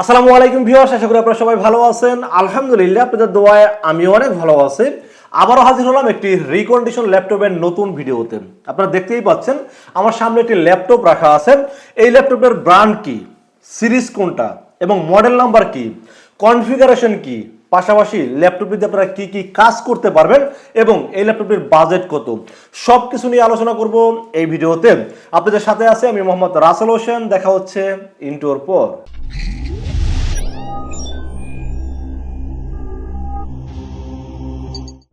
আসসালামু আলাইকুম ভিউয়ার্স, আশা করি আপনারা সবাই ভালো আছেন। আলহামদুলিল্লাহ, আপনাদের দোয়ায় আমি অনেক ভালো আছি। আবারও হাজির হলাম একটি রিকন্ডিশন ল্যাপটপের নতুন ভিডিওতে। আপনারা দেখতেই পাচ্ছেন, আমার সামনে একটি ল্যাপটপ রাখা আছে। এই ল্যাপটপের ব্র্যান্ড কি? সিরিজ কোনটা? এবং মডেল নাম্বার কি? কনফিগারেশন কি? পাশাপাশি ল্যাপটপটি দিয়ে আপনারা কি কি কাজ করতে পারবেন? এবং এই ল্যাপটপটির বাজেট কত? সব কিছু নিয়ে আলোচনা করব এই ভিডিওতে। আপনাদের সাথে আছে আমি মোহাম্মদ রাসেল হোসেন, দেখা হচ্ছে ইন্টোর পর।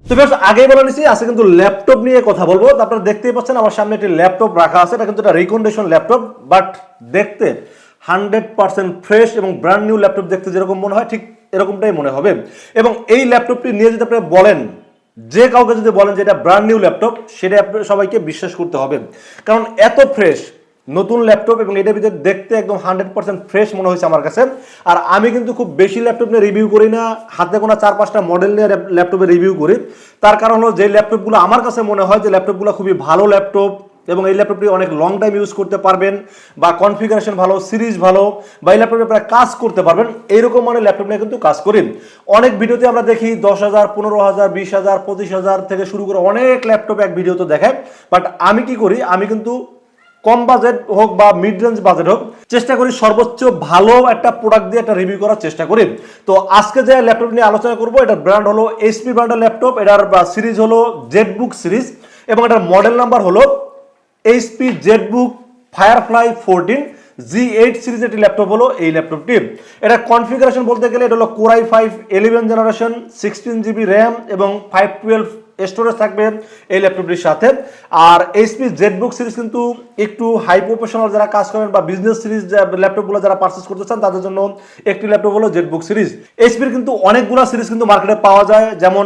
তো বেশ আগেই বলে নিছি, আজকে কিন্তু ল্যাপটপ নিয়ে কথা বলব। আপনারা দেখতেই পাচ্ছেন, আমার সামনে একটি ল্যাপটপ রাখা আছে। এটা কিন্তু একটা রিকন্ডিশন ল্যাপটপ বাট দেখতে হান্ড্রেড পার্সেন্ট ফ্রেশ এবং ব্র্যান্ড নিউ ল্যাপটপ দেখতে যেরকম মনে হয়, ঠিক এরকমটাই মনে হবে। এবং এই ল্যাপটপটি নিয়ে যদি আপনি বলেন, যে কাউকে যদি বলেন যে এটা ব্র্যান্ড নিউ ল্যাপটপ সেটা আপনার সবাইকে বিশ্বাস করতে হবে। কারণ এত ফ্রেশ নতুন ল্যাপটপ এবং এটার ভিতরে দেখতে একদম হান্ড্রেড পার্সেন্ট ফ্রেশ মনে হয়েছে আমার কাছে। আর আমি কিন্তু খুব বেশি ল্যাপটপ নিয়ে রিভিউ করি না, হাতে গোনা চার পাঁচটা মডেল নিয়ে ল্যাপটপে রিভিউ করি। তার কারণ হলো যে ল্যাপটপগুলো আমার কাছে মনে হয় যে ল্যাপটপগুলো খুবই ভালো ল্যাপটপ এবং এই ল্যাপটপটি অনেক লং টাইম ইউজ করতে পারবেন বা কনফিগারেশন ভালো সিরিজ ভালো বা এই ল্যাপটপে আপনারা কাজ করতে পারবেন, এইরকম মানে ল্যাপটপ নিয়ে কিন্তু কাজ করি। অনেক ভিডিওতে আমরা দেখি দশ হাজার, পনেরো হাজার, বিশ হাজার, পঁচিশ হাজার থেকে শুরু করে অনেক ল্যাপটপ এক ভিডিওতে দেখায়। বাট আমি কি করি? আমি কিন্তু কম বাজেট হোক বা মিড রেঞ্জ বাজেট হোক, চেষ্টা করি সর্বোচ্চ ভালো একটা প্রোডাক্ট দিয়ে একটা রিভিউ করার চেষ্টা করি। তো আজকে যে ল্যাপটপ নিয়ে আলোচনা করব এটার ব্র্যান্ড হলো এইচপি ব্র্যান্ডের ল্যাপটপ এটার সিরিজ হলো জেড বুক সিরিজ এবং এটার মডেল নাম্বার হলো HP ZBook Firefly fourteen G eight series একটি ল্যাপটপ হলো এই ল্যাপটপটি এটা কনফিগারেশন বলতে গেলে এটা হলো core i five eleven generation sixteen GB RAM এবং ফাইভ টুয়েলভ স্টোরেজ থাকবে এই ল্যাপটপটির সাথে। আর এইচপি জেটবুক সিরিজ কিন্তু একটু হাই প্রফেশনাল যারা কাজ করেন বা বিজনেস সিরিজ ল্যাপটপগুলো যারা পারচেস করতে চান, তাদের জন্য একটি ল্যাপটপ হলো জেটবুক সিরিজ এইচপির কিন্তু অনেকগুলো সিরিজ কিন্তু মার্কেটে পাওয়া যায়, যেমন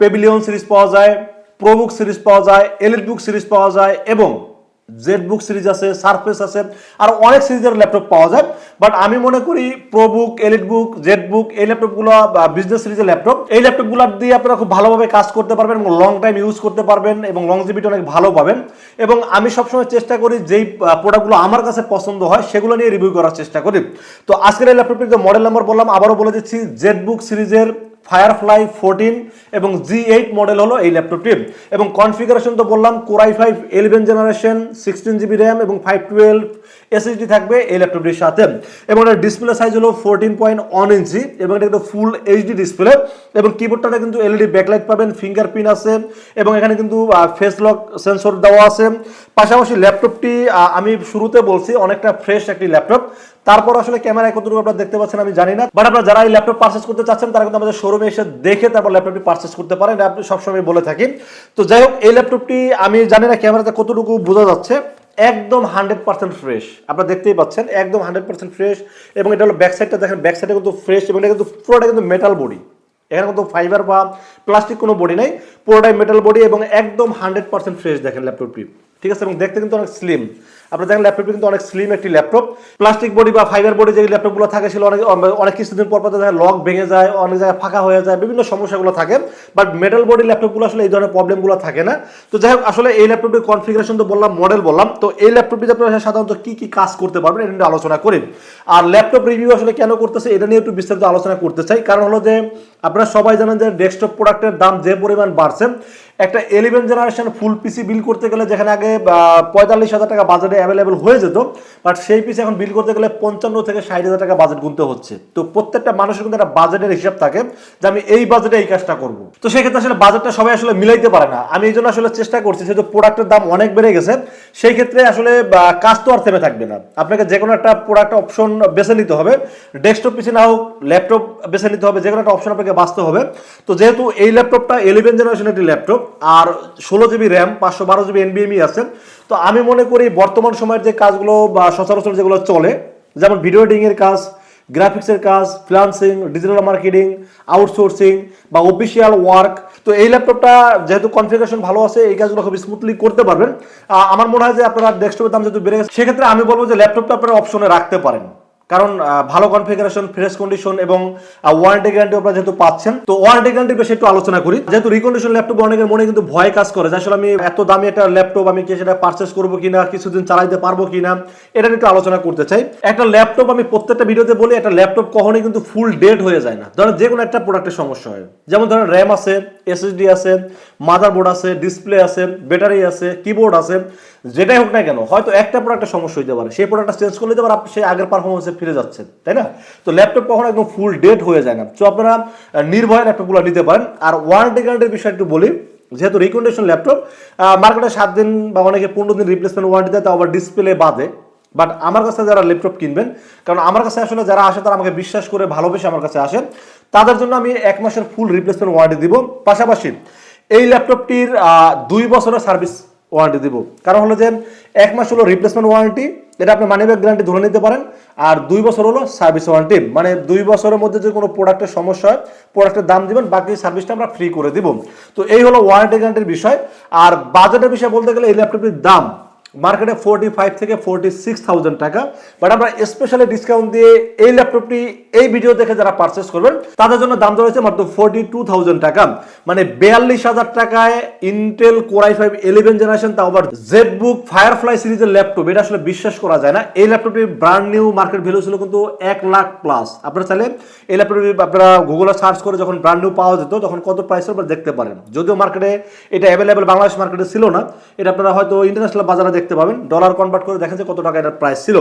পেভিলিয়ন সিরিজ পাওয়া যায় প্রবুক সিরিজ পাওয়া যায় এলিট বুক সিরিজ পাওয়া যায় এবং জেড বুক সিরিজ আছে সারফেস আছে, আর অনেক সিরিজের ল্যাপটপ পাওয়া যায়। বাট আমি মনে করি Pro book Elite book Z book এই ল্যাপটপগুলো বিজনেস সিরিজের ল্যাপটপ এই ল্যাপটপগুলো দিয়ে আপনারা খুব ভালোভাবে কাজ করতে পারবেন এবং লং টাইম ইউজ করতে পারবেন এবং লং লংজিভিটি অনেক ভালো পাবেন। এবং আমি সবসময় চেষ্টা করি যেই প্রোডাক্টগুলো আমার কাছে পছন্দ হয়, সেগুলো নিয়ে রিভিউ করার চেষ্টা করি। তো আজকের এই ল্যাপটপটির যে মডেল নাম্বার বললাম, আবারও বলে দিচ্ছি জেড বুক সিরিজের ফায়ারফ্লাই ফোরটিন এবং জি এইট মডেল হলো এই ল্যাপটপটি এবং কনফিগারেশন তো বললাম core i five eleven generation sixteen GB RAM এবং ফাইভ টুয়েলভ এসএসডি থাকবে এই ল্যাপটপটির সাথে। এবং এটার ডিসপ্লে সাইজ হলো ফোরটিন পয়েন্ট ওয়ান ইঞ্চি এবং এটা কিন্তু ফুল এইচডি ডিসপ্লে এবং কিবোর্ডটা কিন্তু এলইডি ব্যাকলাইট পাবেন ফিঙ্গারপ্রিন্ট আছে এবং এখানে কিন্তু ফেস লক সেন্সর দেওয়া আছে। পাশাপাশি ল্যাপটপটি আমি শুরুতে বলছি, অনেকটা ফ্রেশ একটি ল্যাপটপ তারপর আসলে ক্যামেরায় কতটুকু আপনারা দেখতে পাচ্ছেন আমি জানি না। বাট আপনারা যারা এই ল্যাপটপ পারচেস করতে চাচ্ছেন, তারা কিন্তু আমাদের শোরুমে এসে দেখে তারপর ল্যাপটপটি পারচেস করতে পারেন। আপনি সবসময় বলে থাকি তো যাই হোক, এই ল্যাপটপটি আমি জানি না ক্যামেরাতে কতটুকু বোঝা যাচ্ছে। একদম হান্ড্রেড পার্সেন্ট ফ্রেশ আপনারা দেখতেই পাচ্ছেন, একদম হান্ড্রেড পার্সেন্ট ফ্রেশ এবং এটা হলো ব্যাক সাইডটা দেখেন ব্যাক সাইডে কিন্তু ফ্রেশ এবং এটা কিন্তু পুরোটা কিন্তু মেটাল বডি এখানে কিন্তু ফাইবার বা প্লাস্টিক কোনো বডি নেই, পুরোটাই মেটাল বডি এবং একদম হান্ড্রেড পার্সেন্ট ফ্রেশ দেখেন ল্যাপটপটি। ঠিক আছে? এবং দেখতে কিন্তু অনেক স্লিম আপনারা দেখেন ল্যাপটপটি কিন্তু অনেক স্লিম একটি ল্যাপটপ প্লাস্টিক বডি বা ফাইবার বডি যে ল্যাপটপগুলো থাকে সেগুলো অনেক অনেক কিছুদিন পর পর লক ভেঙে যায়, অনেক জায়গায় ফাঁকা হয়ে যায়, বিভিন্ন সমস্যাগুলো থাকে। বাট মেটাল বডি ল্যাপটপগুলো আসলে এই ধরনের প্রবলেমগুলো থাকে না। তো যাই হোক, আসলে এই ল্যাপটপটির কনফিগারেশন তো বললাম মডেল বললাম। তো এই ল্যাপটপটিতে আপনারা সাধারণত কি কি কাজ করতে পারবেন, এটা নিয়ে আলোচনা করি। আর ল্যাপটপ রিভিউ আসলে কেন করতেছে, এটা নিয়ে একটু বিস্তারিত আলোচনা করতে চাই। কারণ হলো যে, আপনারা সবাই জানেন যে ডেস্কটপ প্রোডাক্টের দাম যে পরিমাণ বাড়ছে, একটা ইলেভেন জেনারেশন ফুল পিসি বিল করতে গেলে যেখানে আগে পঁয়তাল্লিশ হাজার টাকা বাজেটে অ্যাভেলেবেল হয়ে যেত বাট সেই পিস এখন বিল করতে গেলে পঞ্চান্ন থেকে ষাট হাজার টাকা বাজেট গুনতে হচ্ছে। তো প্রত্যেকটা মানুষের কিন্তু একটা বাজেটের হিসাব থাকে যে আমি এই বাজেটে এই কাজটা করব। তো সেক্ষেত্রে আসলে বাজেটটা সবাই আসলে মিলাইতে পারে না। আমি এই জন্য আসলে চেষ্টা করছি, যেহেতু প্রোডাক্টের দাম অনেক বেড়ে গেছে সেই ক্ষেত্রে আসলে কাজ তো আর থেমে থাকবে না। আপনাকে যে কোনো একটা প্রোডাক্ট অপশন বেছে নিতে হবে। ডেস্কটপ পিসি না হোক ল্যাপটপ বেছে নিতে হবে যে কোনো একটা অপশন আপনাকে বাঁচতে হবে। তো যেহেতু এই ল্যাপটপটা ইলেভেন জেনারেশন একটি ল্যাপটপ আর ষোলো জিবি র্যাম পাঁচশো বারো জিবি এনবিএমই আছে, তো আমি মনে করি বর্তমান সময়ের যে কাজগুলো বা সচরাচর যেগুলো চলে, যেমন ভিডিও এডিংয়ের কাজ গ্রাফিক্সের কাজ ফ্রিলান্সিং ডিজিটাল মার্কেটিং আউটসোর্সিং বা অফিসিয়াল ওয়ার্ক তো এই ল্যাপটপটা যেহেতু কনফিগারেশন ভালো আছে, এই কাজগুলো খুব স্মুথলি করতে পারবেন। আমার মনে হয় যে আপনারা ডেস্কটপের দাম যেহেতু বেড়ে গেছে, সেক্ষেত্রে আমি বলব যে ল্যাপটপটা আপনারা অপশনে রাখতে পারেন। কারণ ভালো কনফিগারেশন ফ্রেশ কন্ডিশন এবং ওয়ারেন্টি গ্যারান্টি আপনারা যেহেতু পাচ্ছেন, তো ওয়ারেন্টি গ্যারান্টির বিষয়ে একটু আলোচনা করি। যেহেতু রিকন্ডিশন ল্যাপটপ অনেকের মনে কিন্তু ভয় কাজ করে আসলে আমি এত দামি একটা ল্যাপটপ আমি কি সেটা পারচেস করব কিনা, কিছুদিন চালাইতে পারব কিনা, এটা একটু আলোচনা করতে চাই। একটা ল্যাপটপ আমি প্রত্যেকটা ভিডিওতে বলি, একটা ল্যাপটপ কখনোই কিন্তু ফুল ডেড হয়ে যায় না। ধরেন যে কোনো একটা প্রোডাক্টের সমস্যা হয়। যেমন ধরেন র্যাম আছে এসএসডি আছে মাদারবোর্ড আছে ডিসপ্লে আছে ব্যাটারি আছে কিবোর্ড আছে যেটাই হোক না কেন, হয়তো একটা প্রোডাক্টের সমস্যা হতে পারে, সেই প্রোডাক্টটা চেঞ্জ করলে তো আপনি সেই আগের পারফরমেন্সে ফিরে যাচ্ছেন, তাই না? তো ল্যাপটপ কখনো একদম ফুল ডেট হয়ে যায় না। তো আপনারা নির্ভয়ে ল্যাপটপগুলো নিতে পারেন। আর ওয়ারেন্টি গ্যারান্টির বিষয়ে একটু বলি, যেহেতু রিকন্ডিশন ল্যাপটপ মার্কেটে সাত দিন বা অনেকে পনেরো দিন রিপ্লেসমেন্ট ওয়ারেন্টি দেয়, তাও আবার ডিসপ্লে বাদে। বাট আমার কাছে যারা ল্যাপটপ কিনবেন, কারণ আমার কাছে আসলে যারা আসে, তারা আমাকে বিশ্বাস করে ভালোবেসে আমার কাছে আসে তাদের জন্য আমি এক মাসের ফুল রিপ্লেসমেন্ট ওয়ারেন্টি দিব। পাশাপাশি এই ল্যাপটপটির দুই বছরের সার্ভিস ওয়ারেন্টি দিব। কারণ হলো যে এক মাস হলো রিপ্লেসমেন্ট ওয়ারেন্টি এটা আপনি মানি ব্যাক গ্যারান্টি ধরে নিতে পারেন, আর দুই বছর হলো সার্ভিস ওয়ারেন্টি মানে দুই বছরের মধ্যে যদি কোনো প্রোডাক্টের সমস্যা হয় প্রোডাক্টের দাম দিবেন, বাকি সার্ভিসটা আমরা ফ্রি করে দিব। তো এই হলো ওয়ারেন্টি গ্যারান্টির বিষয়। আর বাজেটের বিষয়ে বলতে গেলে এই ল্যাপটপটির দাম মার্কেটে ফোর্টি ফাইভ থেকে ফোর্টি সিক্স থাউজেন্ড টাকা। বাট আমরা স্পেশালি ডিসকাউন্ট দিয়ে এই ল্যাপটপটি এই ভিডিও দেখে যারা পারচেস করবেন, তাদের জন্য দাম রয়েছে মাত্র ফোর্টি টু থাউজেন্ড টাকা। মানে বিয়াল্লিশ হাজার টাকায় Intel core i five eleven generation তাও আবার জেড বুক ফায়ারফ্লাই সিরিজের ল্যাপটপ এটা আসলে বিশ্বাস করা যায় না। এই ল্যাপটপটি ব্র্যান্ড নিউ মার্কেট ভ্যালু ছিল কিন্তু এক লাখ প্লাস আপনারা চাইলে এই ল্যাপটপটি আপনারা গুগলে সার্চ করে যখন ব্র্যান্ড নিউ পাওয়া যেত, তখন কত প্রাইস আপনারা দেখতে পারেন। যদিও মার্কেটে এটা অ্যাভেলেবেল বাংলাদেশ মার্কেটে ছিল না। এটা আপনারা হয়তো ইন্টারন্যাশনাল বাজারে দেখতে পাবেন। ডলার কনভার্ট করে দেখেন যে কত টাকা এটার প্রাইস ছিল।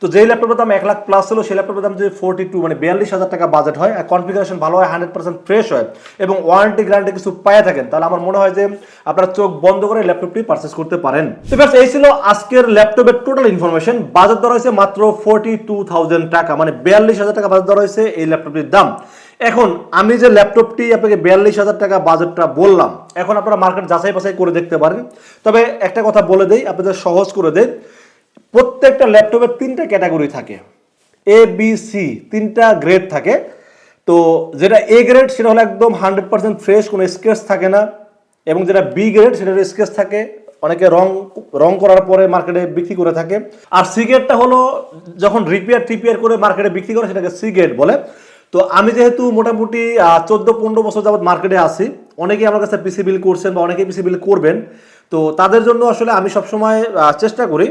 তো যেই ল্যাপটপের দাম এক লাখ প্লাস ছিল, সেই ল্যাপটপের দাম যদি ফোর্টি টু মানে বিয়াল্লিশ হাজার টাকা বাজেট হয়, আর কনফিগারেশন ভালো হয় হান্ড্রেড পার্সেন্ট ফ্রেশ হয়, এবং ওয়ারেন্টি গ্যারান্টি কিছু পায়ে থাকেন, তাহলে আমার মনে হয় যে আপনারা চোখ বন্ধ করে ল্যাপটপটি পারচেস করতে পারেন। তো ব্যাস, এই ছিল আজকের ল্যাপটপের টোটাল ইনফরমেশন বাজার দর হয়েছে মাত্র ফোর্টি টু থাউজেন্ড টাকা মানে বিয়াল্লিশ হাজার টাকা বাজার দর হয়েছে এই ল্যাপটপটির দাম। এখন আমি যে ল্যাপটপটি আপনাকে বিয়াল্লিশ হাজার টাকা বাজেটটা বললাম, এখন আপনারা মার্কেট যাচাই বাছাই করে দেখতে পারেন। তবে একটা কথা বলে দেই, আপনাদের সহজ করে দেই। প্রত্যেকটা ল্যাপটপের তিনটা ক্যাটাগরি থাকে এ বি সি তিনটা গ্রেড থাকে। তো যেটা এ গ্রেড সেটা হলো একদম হান্ড্রেড পার্সেন্ট ফ্রেশ কোনো স্কেচ থাকে না। এবং যেটা বি গ্রেড সেটা স্কেচ থাকে। অনেকে রং রং করার পরে মার্কেটে বিক্রি করে থাকে। আর সি গ্রেডটা হলো যখন রিপেয়ার টিপিয়ার করে মার্কেটে বিক্রি করে, সেটাকে সি গ্রেড বলে। তো আমি যেহেতু মোটামুটি চোদ্দ পনেরো বছর যাবত মার্কেটে আসি অনেকেই আমার কাছে পিসি বিল করছেন বা অনেকেই পিসি বিল করবেন, তো তাদের জন্য আসলে আমি সবসময় চেষ্টা করি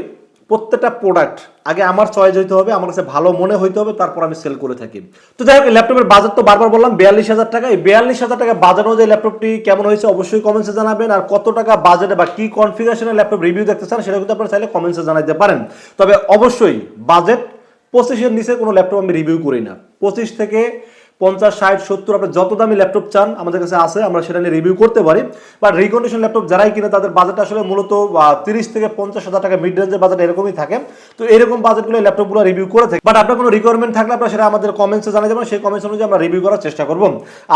প্রত্যেকটা প্রোডাক্ট আগে আমার চয়েস হইতে হবে, আমার কাছে ভালো মনে হইতে হবে, তারপর আমি সেল করে থাকি। তো যাই হোক ল্যাপটপের বাজার তো বারবার বললাম, বিয়াল্লিশ হাজার টাকা, এই বিয়াল্লিশ হাজার টাকা বাজার অনুযায়ী ল্যাপটপটি কেমন হয়েছে অবশ্যই কমেন্টসে জানাবেন, আর কত টাকা বাজেটে বা কি কনফিগারেশনের ল্যাপটপ রিভিউ দেখতে চান সেটা কিন্তু আপনারা চাইলে কমেন্টসে জানাতে পারেন। তবে অবশ্যই বাজেট পঁচিশের নিচে কোনো ল্যাপটপ আমি রিভিউ করি না। পঁচিশ থেকে পঞ্চাশ, ষাট, সত্তর, আপনার যত দামি ল্যাপটপ চান আমাদের কাছে আছে, আমরা সেটা নিয়ে রিভিউ করতে পারি। বাট রিকন্ডিশন ল্যাপটপ যারাই কিনে, তাদের বাজেট আসলে মূলত তিরিশ থেকে পঞ্চাশ হাজার টাকা মিড রেঞ্জের বাজেট এরকমই থাকে। তো এরকম বাজেটগুলো ল্যাপটপগুলো রিভিউ করে থাকে। বাট আপনার কোনো রিকোয়ারমেন্ট থাকলে আপনারা সেটা আমাদের কমেন্টসে জানাই যাবেন সেই কমেন্টস অনুযায়ী আমরা রিভিউ করার চেষ্টা করব।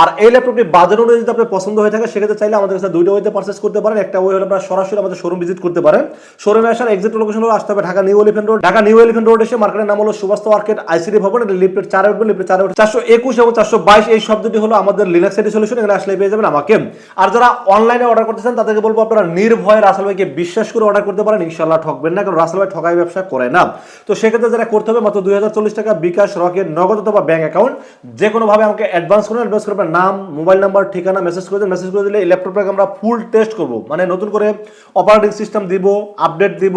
আর এই ল্যাপটপটি বাজেট অনুযায়ী যদি আপনার পছন্দ হয়ে থাকে, সেক্ষেত্রে চাইলে আমাদের কাছে দুইটা ওয়েতে পারচেস করতে পারেন। একটা ওয়ে হলে আপনারা সরাসরি আমাদের শোরুম ভিজিট করতে পারেন। শোরুমে আসার এক্সাক্ট লোকেশন হলো আসতে হবে Dhaka New Elephant Road Dhaka New Elephant Road এসে মার্কেটের নাম হলো সুবাস্ত মার্কেট আইসিডি ভবন, এটা লিফটের চারে উঠবে লিফটের চারে উঠবে চারশো একুশ এবং চারশো বাইশ এই শব্দটি হলো আমাদের লিনাক্স এডি সলিউশন এখানে আসলে পেয়ে যাবেন আমাকে। আর যারা অনলাইনে অর্ডার করতেছেন, তাদেরকে বলব আপনারা নির্ভয়ে রাসেল ভাইকে বিশ্বাস করে অর্ডার করতে পারেন। ইনশাল্লাহ ঠকবেন না, কারণ রাসেল ভাই ঠকাই ব্যবসা করে না। তো সেক্ষেত্রে যারা করতে হবে, মাত্র দুই হাজার চল্লিশ টাকা বিকাশ, রকেট, নগদ অথবা ব্যাঙ্ক অ্যাকাউন্ট যে কোনোভাবে আমাকে অ্যাডভান্স করুন অ্যাডভান্স করে নাম মোবাইল নাম্বার ঠিকানা মেসেজ করে দেন। মেসেজ করে দিলে এই আমরা ফুল টেস্ট করব। মানে নতুন করে অপারেটিং সিস্টেম দিব আপডেট দিব,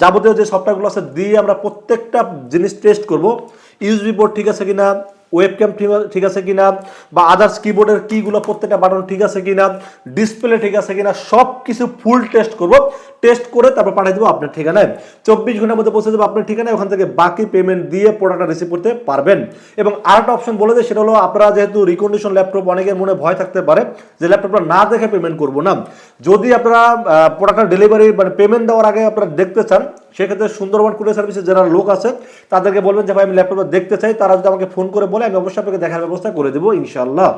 যাবতীয় যে সফটওয়্যারগুলো আছে, দিয়ে আমরা প্রত্যেকটা জিনিস টেস্ট করব। ইউএসবি পোর্ট ঠিক আছে কিনা? ওয়েবক্যাম ঠিক আছে কিনা, বা আদার্স কিবোর্ডের কিগুলো প্রত্যেকটা বাটন ঠিক আছে কিনা ডিসপ্লে ঠিক আছে কিনা সব কিছু ফুল টেস্ট করব। টেস্ট করে তারপর পাঠিয়ে দেবো আপনার ঠিকানায়। চব্বিশ ঘণ্টার মধ্যে পৌঁছে দেবো আপনার ঠিকানায়, ওখান থেকে বাকি পেমেন্ট দিয়ে প্রোডাক্টটা রিসিভ করতে পারবেন। এবং আরেকটা অপশন বলে দেয়, সেটা হলো আপনারা যেহেতু রিকন্ডিশন ল্যাপটপ অনেকের মনে ভয় থাকতে পারে, যে ল্যাপটপটা না দেখে পেমেন্ট করব না। যদি আপনারা প্রোডাক্টটা ডেলিভারি মানে পেমেন্ট দেওয়ার আগে আপনারা দেখতে চান সেক্ষেত্রে সুন্দরবন কুরিয়ার সার্ভিসে যারা লোক আছে, তাদেরকে বলবেন যে, ভাই, আমি ল্যাপটপটা দেখতে চাই। তারা যদি আমাকে ফোন করে বলে, আমি অবশ্যই আপনাকে দেখার ব্যবস্থা করে দেবো ইনশাল্লাহ